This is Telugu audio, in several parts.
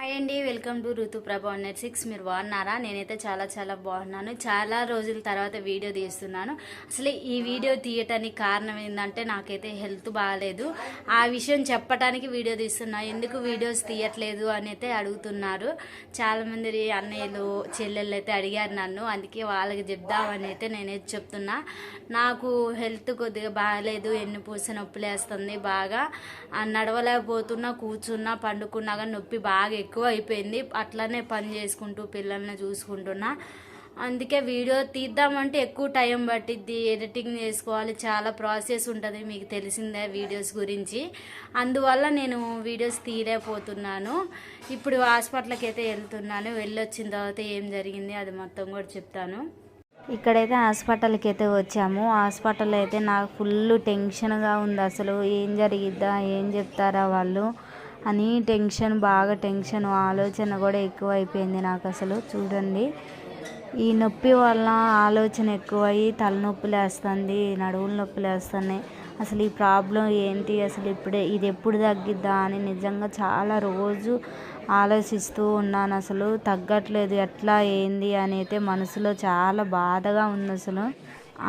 హాయ్ అండి welcome to Ruthuprabha net six. మీరు బాగున్నారా? నేనైతే చాలా చాలా బాగున్నాను. చాలా రోజుల తర్వాత వీడియో తీస్తున్నాను. అసలు ఈ వీడియో తీయటానికి కారణం ఏంటంటే నాకైతే హెల్త్ బాగాలేదు. ఆ విషయం చెప్పడానికి వీడియో తీస్తున్నా. ఎందుకు వీడియోస్ తీయట్లేదు అని అయితే అడుగుతున్నారు. చాలామంది అన్నయ్యలు చెల్లెళ్ళు అయితే అడిగారు నన్ను. అందుకే వాళ్ళకి చెప్దామని అయితే నేనైతే చెప్తున్నా. నాకు హెల్త్ కొద్దిగా బాగాలేదు. ఎన్ని పూస నొప్పి లేస్తుంది బాగా నడవలేకపోతున్నా కూర్చున్నా పండుకున్నా కానీ నొప్పి బాగా ఎక్కువ అయిపోయింది అట్లనే పని చేసుకుంటూ పిల్లల్ని చూసుకుంటున్నా. అందుకే వీడియో తీద్దామంటే ఎక్కువ టైం పట్టిద్ది. ఎడిటింగ్ చేసుకోవాలి. చాలా ప్రాసెస్ ఉంటుంది మీకు తెలిసిందే వీడియోస్ గురించి. అందువల్ల నేను వీడియోస్ తీయలేకపోతున్నాను. ఇప్పుడు హాస్పిటల్కి అయితే వెళ్తున్నాను. వెళ్ళొచ్చిన తర్వాత ఏం జరిగింది అది మొత్తం కూడా చెప్తాను. ఇక్కడైతే హాస్పిటల్కి అయితే వచ్చాము. హాస్పిటల్ అయితే నాకు ఫుల్ టెన్షన్గా ఉంది. అసలు ఏం జరిగిద్దా ఏం చెప్తారా వాళ్ళు? అని టెన్షన్ బాగా టెన్షన్ ఆలోచన కూడా ఎక్కువ అయిపోయింది నాకు అసలు. చూడండి ఈ నొప్పి వల్ల ఆలోచన ఎక్కువయ్యి తలనొప్పి లేస్తుంది నడువుల నొప్పి లేస్తున్నాయి అసలు ఈ ప్రాబ్లం ఏంటి? అసలు ఇప్పుడే ఇది ఎప్పుడు తగ్గిద్దా అని నిజంగా చాలా రోజు ఆలోచిస్తూ ఉన్నాను. అసలు తగ్గట్లేదు ఎట్లా ఏంది అని అయితే మనసులో చాలా బాధగా ఉంది అసలు.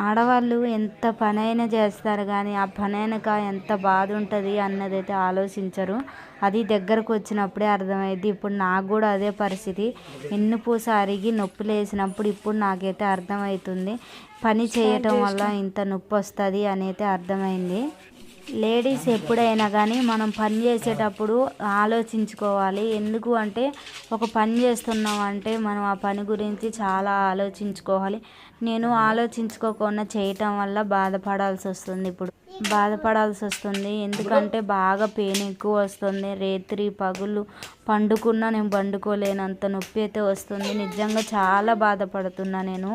ఆడవాళ్ళు ఎంత పనైనా చేస్తారు కానీ ఆ పనైనక ఎంత బాధ ఉంటుంది అన్నది అయితే ఆలోచించరు. అది దగ్గరకు వచ్చినప్పుడే అర్థమైంది ఇప్పుడు నాకు కూడా అదే పరిస్థితి. ఎన్ను పూస అరిగి నొప్పి లేసినప్పుడు ఇప్పుడు నాకైతే అర్థమవుతుంది పని చేయటం వల్ల ఇంత నొప్పి వస్తుంది అని అయితే అర్థమైంది. లేడీస్ ఎప్పుడైనా కానీ మనం పని చేసేటప్పుడు ఆలోచించుకోవాలి. ఎందుకు అంటే ఒక పని చేస్తున్నాం అంటే మనం ఆ పని గురించి చాలా ఆలోచించుకోవాలి. నేను ఆలోచించుకోకుండా చేయటం వల్ల బాధపడాల్సి వస్తుంది ఇప్పుడు. బాధపడాల్సి వస్తుంది. ఎందుకంటే బాగా పెయిన్ ఎక్కువ వస్తుంది. రేత్రి పగులు పండుకున్నా నేను పండుకోలేనంత నొప్పి అయితే వస్తుంది. నిజంగా చాలా బాధపడుతున్నా నేను.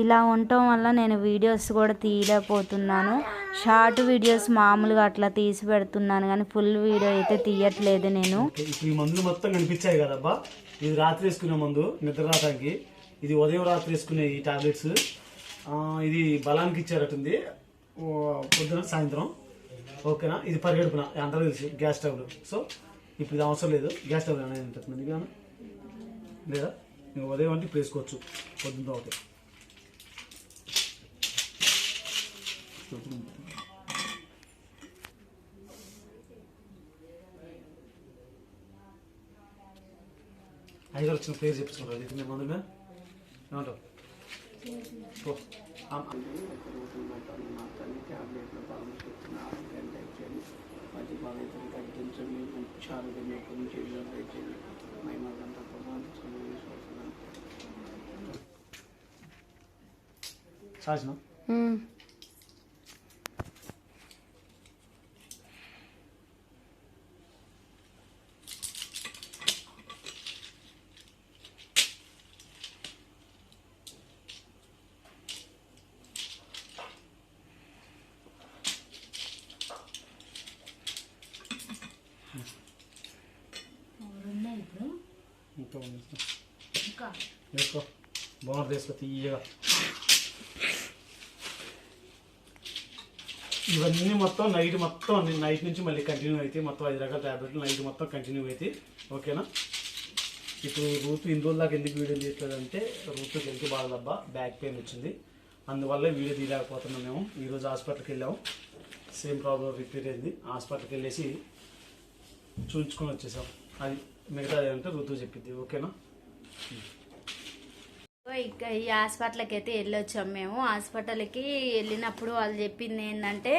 ఇలా ఉండటం వల్ల నేను వీడియోస్ కూడా తీయలేకపోతున్నాను. షార్ట్ వీడియోస్ మామూలుగా అట్లా తీసి పెడుతున్నాను కానీ ఫుల్ వీడియో అయితే తీయట్లేదు నేను. ఈ మందులు మొత్తం కనిపించాయి కదబ్బా. ఇది రాత్రి వేసుకునే మందు నిద్ర రావడానికి ఇది ఉదయం రాత్రి వేసుకునే ఈ టాబ్లెట్స్. ఇది బలానికి ఇచ్చారటుంది పొద్దున సాయంత్రం. ఓకేనా? ఇది పరిగెడుపున. అందరూ తెలుసు గ్యాస్ స్టవ్ సో ఇప్పుడు ఇది అవసరం లేదు. గ్యాస్ స్టవ్ అనేది ఉంటుంది లేదా? ఉదయం అంటే ఇప్పుడు వేసుకోవచ్చు. పొద్దున ఒకటి ఐదు వచ్చిన పేరు చెప్పుకుంటారు ఇది మీ మందు మీద ఏమంటావు పో. ఆ- చాసిన ఇంకా ఉంది. వేసుకో తీయగా ఇవన్నీ మొత్తం నైట్ మొత్తం అన్ని నైట్ నుంచి మళ్ళీ కంటిన్యూ అయితే మొత్తం ఐదు రకాల ట్యాబ్లెట్లు నైట్ మొత్తం కంటిన్యూ అయితే ఓకేనా ఇప్పుడు రూతు ఇన్ని రోజుల దాకా ఎందుకు వీడియో తీయట్లేదు అంటే రూతుకి హెల్త్ బాగాలబ్బా బ్యాక్ పెయిన్ వచ్చింది. అందువల్ల వీడియో తీయలేకపోతున్నాం మేము. ఈరోజు హాస్పిటల్కి వెళ్ళాము సేమ్ ప్రాబ్లం రిపీట్ అయింది. హాస్పిటల్కి వెళ్ళేసి చూపించుకొని వచ్చేసాం. అది మిగతా అంటే ఋతువు చెప్పింది. ఓకేనా? ఇక ఈ హాస్పిటల్కి అయితే వెళ్ళొచ్చాం మేము. హాస్పిటల్కి వెళ్ళినప్పుడు వాళ్ళు చెప్పింది ఏంటంటే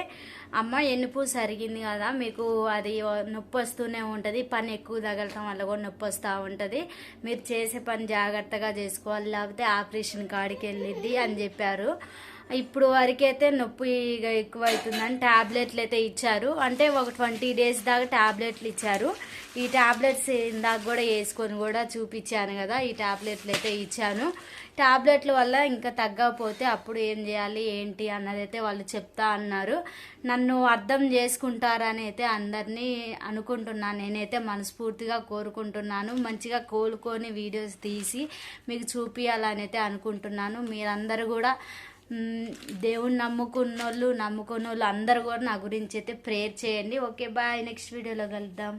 అమ్మ ఎనుపు సరిగింది కదా మీకు అది నొప్పి వస్తూనే ఉంటుంది. పని ఎక్కువ తగలటం వల్ల కూడా నొప్పి వస్తూ ఉంటుంది. మీరు చేసే పని జాగ్రత్తగా చేసుకోవాలి. లేకపోతే ఆపరేషన్ కాడికి వెళ్ళిద్ది అని చెప్పారు. ఇప్పుడు వరకైతే నొప్పి ఇక ఎక్కువ అవుతుందని ట్యాబ్లెట్లు అయితే ఇచ్చారు. అంటే ఒక ట్వంటీ డేస్ దాకా ట్యాబ్లెట్లు ఇచ్చారు. ఈ ట్యాబ్లెట్స్ ఇందాక కూడా వేసుకొని కూడా చూపించాను కదా ఈ ట్యాబ్లెట్లు అయితే ఇచ్చాను. ట్యాబ్లెట్ల వల్ల ఇంకా తగ్గకపోతే అప్పుడు ఏం చేయాలి ఏంటి అన్నది వాళ్ళు చెప్తా అన్నారు. నన్ను అర్థం చేసుకుంటారని అయితే అందరినీ అనుకుంటున్నాను. నేనైతే మనస్ఫూర్తిగా కోరుకుంటున్నాను. మంచిగా కోలుకొని వీడియోస్ తీసి మీకు చూపించాలని అయితే అనుకుంటున్నాను. మీరందరూ కూడా దేవుని దేవుణ్ణి నమ్ముకున్న వాళ్ళు నమ్ముకున్న వాళ్ళు అందరు కూడా నా గురించి అయితే ప్రేయర్ చేయండి. Okay bye. నెక్స్ట్ వీడియోలో కలుద్దాం.